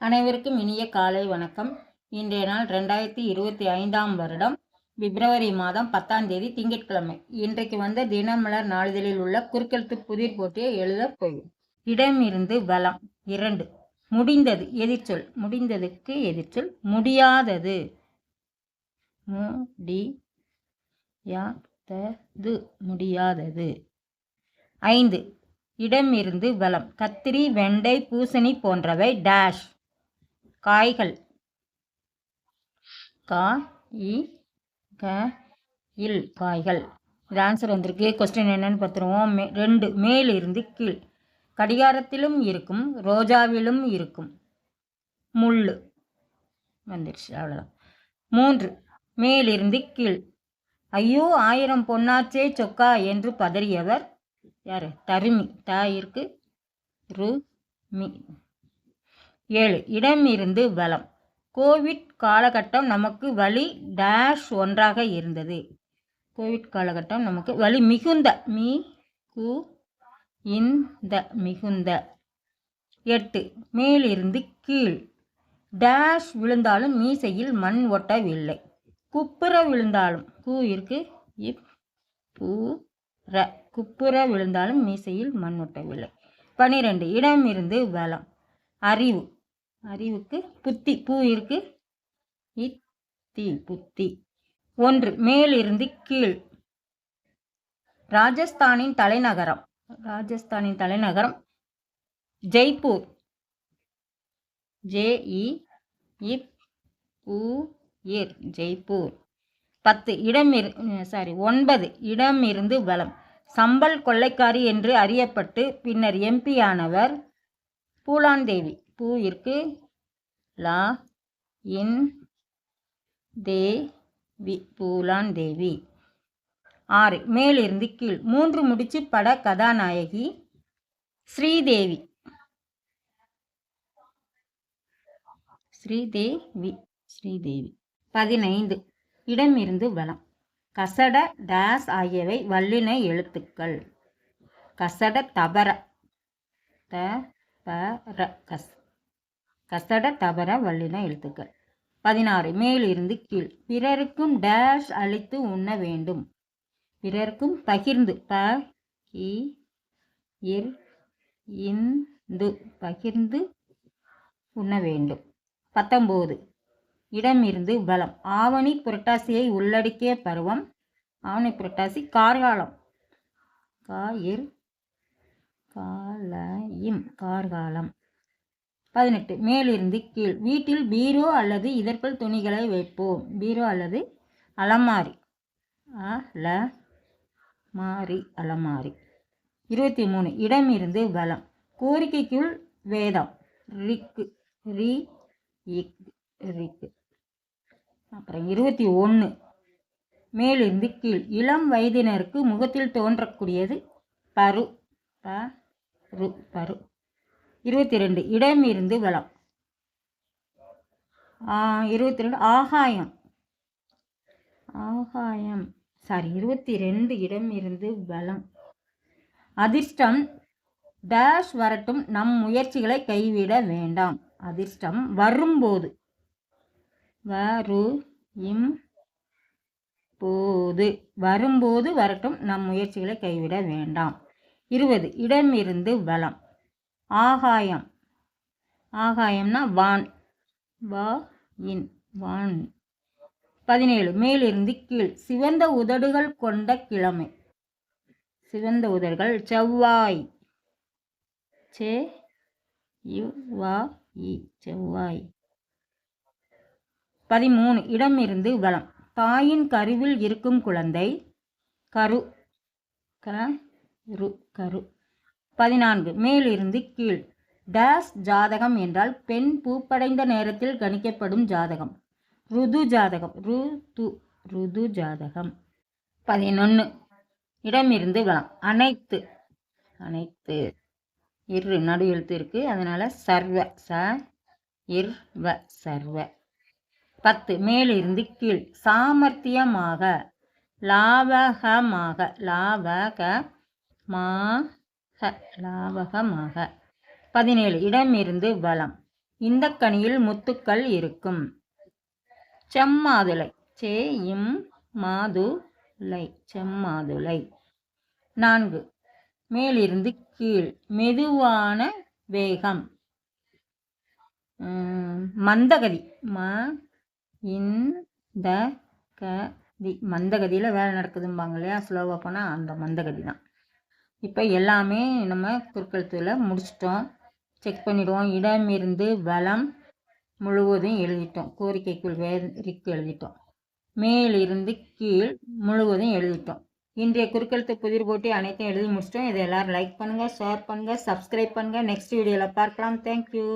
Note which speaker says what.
Speaker 1: அனைவருக்கும் இனிய காலை வணக்கம். இன்றைய நாள் ரெண்டாயிரத்தி இருபத்தி ஐந்தாம் வருடம் பிப்ரவரி மாதம் பத்தாம் தேதி திங்கட்கிழமை. இன்றைக்கு வந்த தினமலர் நாளிதழில் உள்ள குறுக்கெழுத்து புதிர் போட்டியை எழுதப் போகும் இடமிருந்து வளம் இரண்டு. முடிந்தது எதிர்ச்சொல் முடிந்ததுக்கு எதிர்ச்சொல் முடியாதது. முடியாதது. முடியாதது. ஐந்து. இடமிருந்து வலம். கத்திரி வெண்டை பூசணி போன்றவை. டேஷ். காய்கள். கா இ க இல் காய்கள். இது ஆன்சர் வந்திருக்கு. கொஸ்டின் என்னன்னு பார்த்துருவோம். மே ரெண்டு மேலிருந்து கீழ். கடிகாரத்திலும் இருக்கும் ரோஜாவிலும் இருக்கும். முள் வந்துடுச்சு அவ்வளோதான் மூன்று மேலிருந்து கீழ். ஐயோ ஆயிரம் பொன்னாச்சே சொக்கா என்று பதறியவர் யார்? தருமி. தாயிற்கு ரு மி. ஏழு. இடமிருந்து வலம். கோவிட் காலகட்டம் நமக்கு வழி டேஷ் ஒன்றாக இருந்தது. கோவிட் காலகட்டம் நமக்கு வழி மிகுந்த மீ கு இந்த மிகுந்த. எட்டு. மேலிருந்து கீழ். டேஷ் விழுந்தாலும் மீசையில் மண் ஒட்டவில்லை. குப்புற விழுந்தாலும் கூ இருக்கு இப் பூ ர. குப்புற விழுந்தாலும் மீசையில் மண் ஒட்டவில்லை. பனிரெண்டு. இடம் இருந்து வளம் அறிவு. அறிவுக்கு புத்தி பூ இருக்கு. இத்தி புத்தி. ஒன்று மேலிருந்து கீழ். ராஜஸ்தானின் தலைநகரம். ராஜஸ்தானின் தலைநகரம் ஜெய்ப்பூர். ஜேஇ இப் பூ இர் ஜெய்ப்பூர். பத்து இடம் சாரி ஒன்பது இடமிருந்து பலம் வளம் சம்பல் கொள்ளைக்காரி என்று அறியப்பட்டு பின்னர் எம்பி பூலாந்தேவி பூலான் தேவி பூவிற்கு லா இன் தேவி பூலான் தேவி ஆறு. மேலிருந்து கீழ். மூன்று முடிச்சு பட கதாநாயகி ஸ்ரீதேவி. ஸ்ரீதேவி. ஸ்ரீதேவி. பதினைந்து. இடமிருந்து வளம் கசட டேஸ் ஆகியவை வல்லின எழுத்துக்கள். கசட தபர த பர கஸ் கசட தபர வல்லின எழுத்துக்கள். பதினாறு மேலிருந்து கீழ். பிறருக்கும் டேஷ் அளித்து உண்ண வேண்டும். பிறருக்கும் பகிர்ந்து ப கி இர் இந்து பகிர்ந்து உண்ண வேண்டும். பத்தொம்போது இடமிருந்து பலம் ஆவணி புரட்டாசியை உள்ளடக்கிய பருவம். ஆவணி புரட்டாசி கார்காலம். காயிர் காலயும் கார்காலம். பதினெட்டு மேலிருந்து கீழ். வீட்டில் பீரோ அல்லது இதற்குள் துணிகளை வைப்போம். பீரோ அல்லது அலமாரி. அல மாறி அலமாரி. இருபத்தி மூணு இடமிருந்து பலம் கோரிக்கைக்குள் வேதம். ரிக்கு ரி ரிக்கு. அப்புறம் இருபத்தி ஒன்று மேலிருந்து கீழ். இளம் வயதினருக்கு முகத்தில் தோன்றக்கூடியது பரு ப ரு இருபத்தி ரெண்டு இடம் இருந்து வளம். இருபத்தி ரெண்டு ஆகாயம். ஆகாயம். சாரி இருபத்தி ரெண்டு இடம் இருந்து அதிர்ஷ்டம் டேஷ் வரட்டும் நம் முயற்சிகளை கைவிட வேண்டாம். அதிர்ஷ்டம் வரும்போது. வரு இம் போது. வரும்போது வரட்டும் நம் முயற்சிகளை கைவிட வேண்டாம். இருபது. இடமிருந்து வளம். ஆகாயம். ஆகாயம்னா வான். வா இன் வான். பதினேழு. மேலிருந்து கீழ். சிவந்த உதடுகள் கொண்ட கிழமை. சிவந்த உதடுகள் செவ்வாய். சே வா இ செவ்வாய். பதிமூணு. இடமிருந்து வளம். தாயின் கருவில் இருக்கும் குழந்தை. கரு க ரு கரு. பதினான்கு. மேலிருந்து கீழ். டேஸ் ஜாதகம் என்றால் பெண் பூப்படைந்த நேரத்தில் கணிக்கப்படும் ஜாதகம். ருது ஜாதகம். ரு து ருது ஜாதகம். பதினொன்று இடமிருந்து வளம் அனைத்து அனைத்து இரு. நடு எழுத்து இருக்குது அதனால் சர்வ ச இர் வ சர்வ. பத்து. மேலிருந்து கீழ். சாமர்த்தியமாக லாவகமாக லாவக மாக. லாவகமாக பதினேழு இடமிருந்து வளம். இந்த கனியில் முத்துக்கள் இருக்கும். செம்மாதுளை சே இம் மாதுளை செம்மாதுளை. நான்கு மேலிருந்து கீழ் மெதுவான வேகம். மந்தகதி ம இந்த கதி மந்தகதியில் வேலை நடக்குதும்பாங்க இல்லையா? ஸ்லோவாக போனால் அந்த மந்தகதி தான். இப்போ எல்லாமே நம்ம குறுக்கெழுத்தில் முடிச்சிட்டோம். செக் பண்ணிவிடுவோம் இடமிருந்து வளம் முழுவதும் எழுதிட்டோம். கோரிக்கைக்குள் வேறிக்கு எழுதிட்டோம். மேலிருந்து கீழ் முழுவதும் எழுதிட்டோம். இன்றைய குறுக்கெழுத்து புதிர் போட்டி அனைத்தையும் எழுதி முடிச்சிட்டோம். இதை எல்லோரும் லைக் பண்ணுங்கள் ஷேர் பண்ணுங்கள் சப்ஸ்கிரைப் பண்ணுங்கள் நெக்ஸ்ட் வீடியோவில் பார்க்கலாம். தேங்க்யூ